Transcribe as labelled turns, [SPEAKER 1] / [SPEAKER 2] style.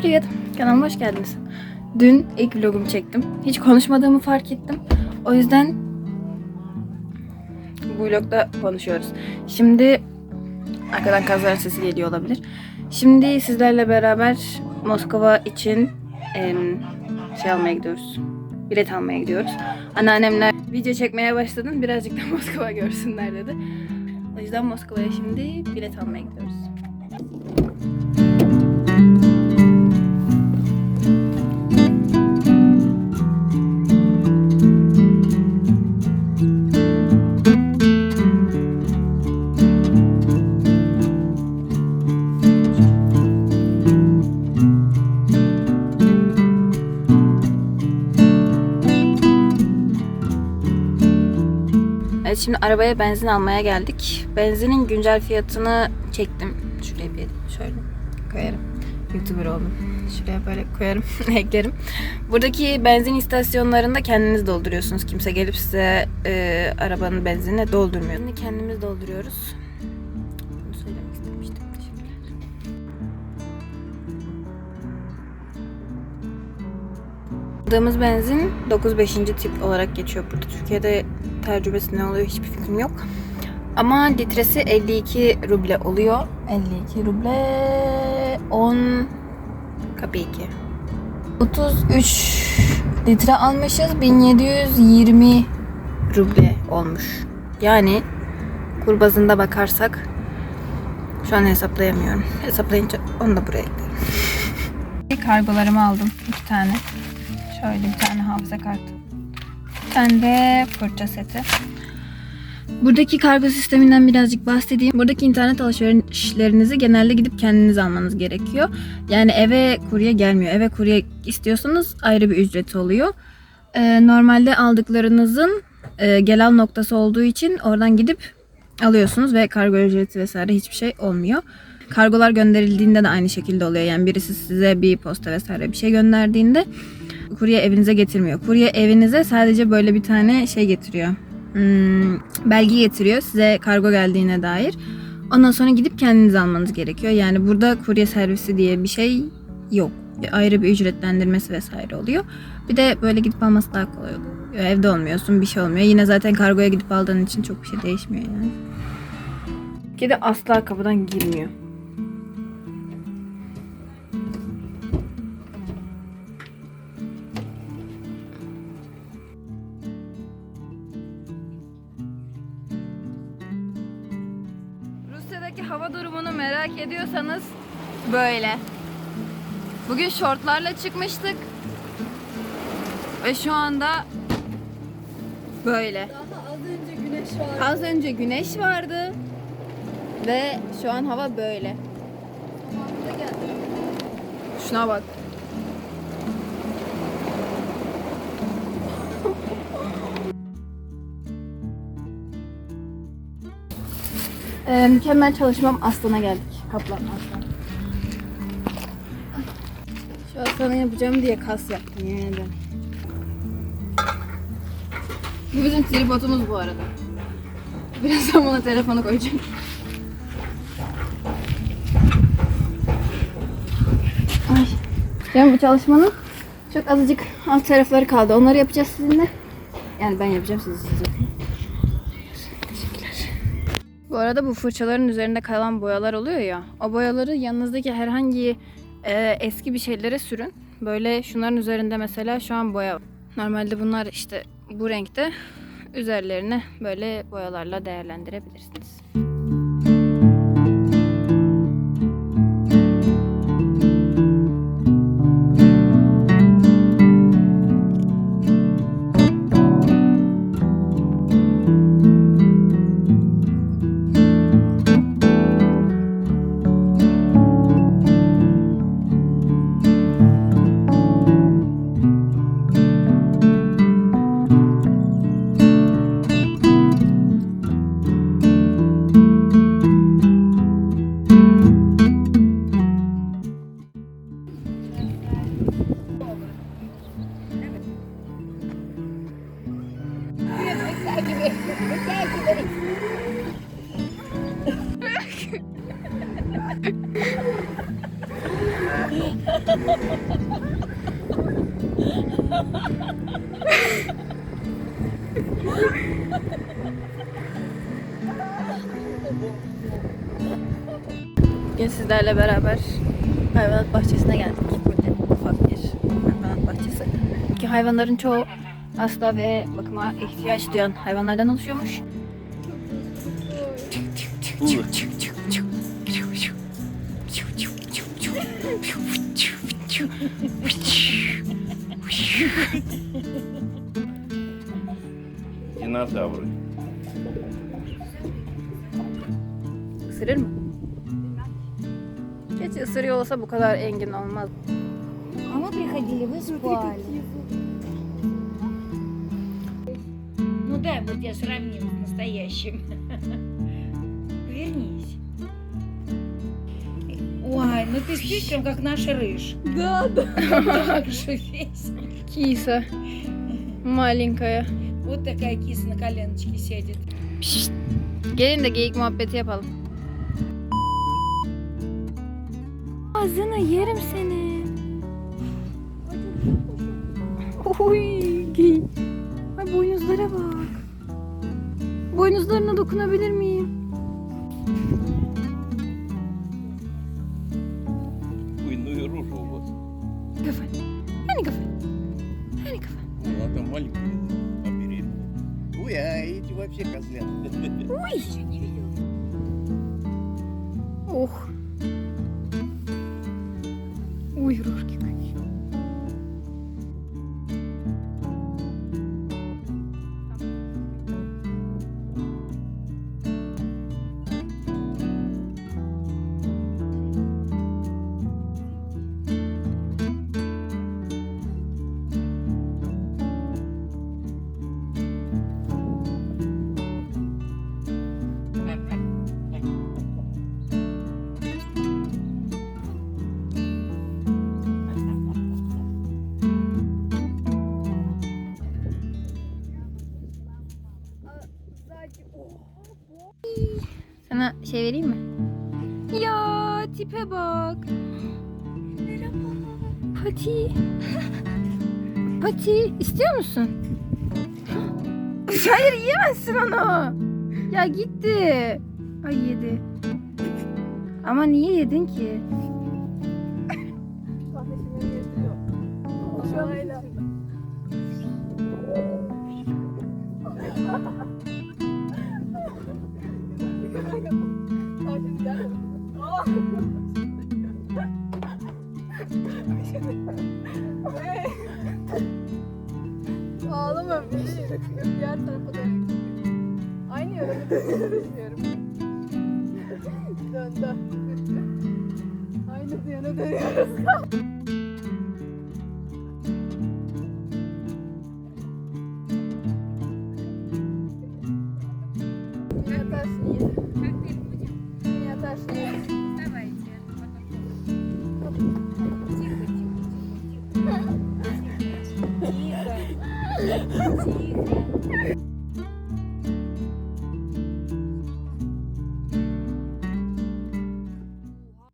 [SPEAKER 1] Привет, kanalıma hoş geldiniz. Dün ilk vlogumu çektim. Hiç konuşmadığımı fark ettim. O yüzden bu vlogda konuşuyoruz. Şimdi arkadan kazların sesi geliyor olabilir. Şimdi sizlerle beraber Moskova için em, şey almaya gidiyoruz. Bilet almaya gidiyoruz. Anneannemler video çekmeye başladın. Birazcık da Moskova görsünler dedi. O yüzden Moskova'ya şimdi bilet almaya gidiyoruz. Evet şimdi arabaya benzin almaya geldik. Benzinin güncel fiyatını çektim. Şuraya bir şöyle koyarım. Youtuber oldum. Şuraya böyle koyarım, eklerim. Buradaki benzin istasyonlarında kendiniz dolduruyorsunuz. Kimse gelip size e, arabanın benzinini doldurmuyor. Şimdi kendimiz dolduruyoruz. Bunu söylemek istemiştim. Aldığımız benzin 95. tip olarak geçiyor burada. Türkiye'de tecrübesi ne oluyor hiçbir fikrim yok. Ama litresi 52 ruble oluyor. 52 ruble 10 kapiki. 33 litre almışız. 1720 ruble olmuş. Yani kur bazında bakarsak şu an hesaplayamıyorum. Hesaplayınca onu da buraya eklerim. Kargolarımı aldım. iki tane. Şöyle bir tane hafıza kartı. Tane de fırça seti. Buradaki kargo sisteminden birazcık bahsedeyim. Buradaki internet alışverişlerinizi genelde gidip kendiniz almanız gerekiyor. Yani eve kurye gelmiyor. Eve kurye istiyorsanız ayrı bir ücreti oluyor. Ee, normalde aldıklarınızın e, gel noktası olduğu için oradan gidip alıyorsunuz ve kargo ücreti vesaire hiçbir şey olmuyor. Kargolar gönderildiğinde de aynı şekilde oluyor. Yani birisi size bir posta vesaire bir şey gönderdiğinde kurye evinize getirmiyor. Kurye evinize sadece böyle bir tane şey getiriyor. Hmm, belge getiriyor size kargo geldiğine dair. Ondan sonra gidip kendiniz almanız gerekiyor. Yani burada kurye servisi diye bir şey yok. Ayrı bir ücretlendirmesi vesaire oluyor. Bir de böyle gidip alması daha kolay oluyor. Evde olmuyorsun bir şey olmuyor. Yine zaten kargoya gidip aldığın için çok bir şey değişmiyor yani. Kedi asla kapıdan girmiyor. Hava durumunu merak ediyorsanız böyle. Bugün şortlarla çıkmıştık. Ve şu anda böyle.
[SPEAKER 2] Daha az önce güneş var.
[SPEAKER 1] Az önce güneş vardı. Ve şu an hava böyle. Şuna bak. Ee, mükemmel çalışmam Aslan'a geldik. Kaplan Aslan. Şu Aslan'a yapacağım diye kas yaptım ederim. Bu bizim tripodumuz bu arada. Birazdan buna telefonu koyacağım. Ay. Yani bu çalışmanın çok azıcık alt tarafları kaldı. Onları yapacağız sizinle. Yani ben yapacağım siz siz Bu arada bu fırçaların üzerinde kalan boyalar oluyor ya. O boyaları yanınızdaki herhangi e, eski bir şeylere sürün. Böyle şunların üzerinde mesela şu an boya. Normalde bunlar işte bu renkte üzerlerini böyle boyalarla değerlendirebilirsiniz. Bugün sizlerle beraber hayvanat bahçesine geldik. Böyle ufak bir hayvanat bahçesi. Ki hayvanların çoğu hasta ve bakıma ihtiyaç duyan hayvanlardan oluşuyormuş.
[SPEAKER 3] Динозавры.
[SPEAKER 1] Isırır mı? Gerçi ısırıyor olsa bu kadar engin olmaz.
[SPEAKER 2] А мы приходили, вы спали.
[SPEAKER 4] Ну дай мы тебя сравним с настоящим. ну ты спишь прям как наш рыж.
[SPEAKER 2] Да, да.
[SPEAKER 4] Так же весь.
[SPEAKER 1] Киса. Маленькая.
[SPEAKER 4] Вот такая киса на коленочке сядет.
[SPEAKER 1] Gelin de geyik muhabbeti yapalım. Ağzına yerim seni. Oy geyik. Ay boynuzlara bak. Boynuzlarına dokunabilir miyim? Kafa. Hani kafa? Hani kafa?
[SPEAKER 3] Ну, Она там маленькая, побери. Ой, а эти вообще козлят.
[SPEAKER 1] Uy. Sana şey vereyim mi? Ya tipe bak. Pati. Pati istiyor musun? Hayır yiyemezsin onu. Ya gitti. Ay yedi. Ama niye yedin ki?
[SPEAKER 2] Ağlama beni. Şey Diğer tarafa dön. Aynı yorumu düşünüyorum. dön dön. Aynı yana dönüyoruz. Yataş niye? Yataş niye? 几分